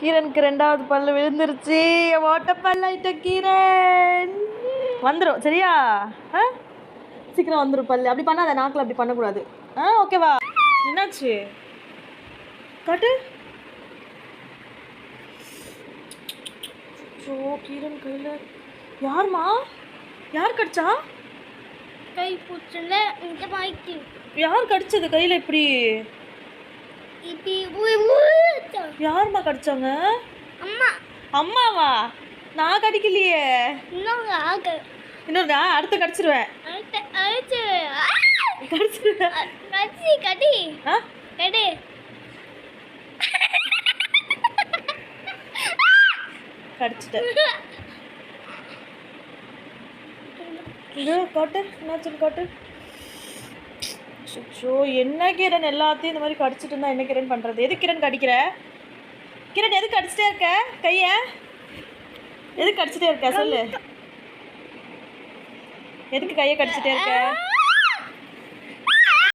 கீரனுக்கு ரெண்டாவது பல்லு விழுந்துருச்சு. ஓட்ட பல்லாயிட்ட கீரன். வந்துடும் சரியா? ஆ? சீக்கிரம் வந்துடும் பல்லு. அப்படி பண்ணாத. நாக்கில் அப்படி பண்ணக்கூடாது. ஆ ஓகேவா என்னாச்சு? காட்டு. ஸோ கீரன் கையில். யாரும்மா யார் கடிச்சா? கை பூச்சல இந்த மாய்க்கு யார் கடிச்சது கையில் இப்படி? இப்படி. யாரும்மா கடிச்சாங்க அம்மா. அம்மாவா? நான் கடிக்கலையே. இன்னொரு அடுத்து கடிச்சிருவேன். கடிச்சிருவேன். கடி. கடி கடி. கடிச்சிட்டேன். காட்டு. என்னாச்சுன்னு காட்டு? அச்சோ என்ன கிரண்? எல்லாத்தையும் இந்த மாதிரி கடிச்சிட்டு இருந்தா என்ன கிரண் பண்ணுறது எது கிரண் கடிக்கிற? கிரண் எதுக்கு கடிச்சிட்டே இருக்க? கையை? எதுக்கு கடிச்சிட்டே இருக்க? சொல்லு. எதுக்கு கையை கடிச்சிட்டே இருக்க?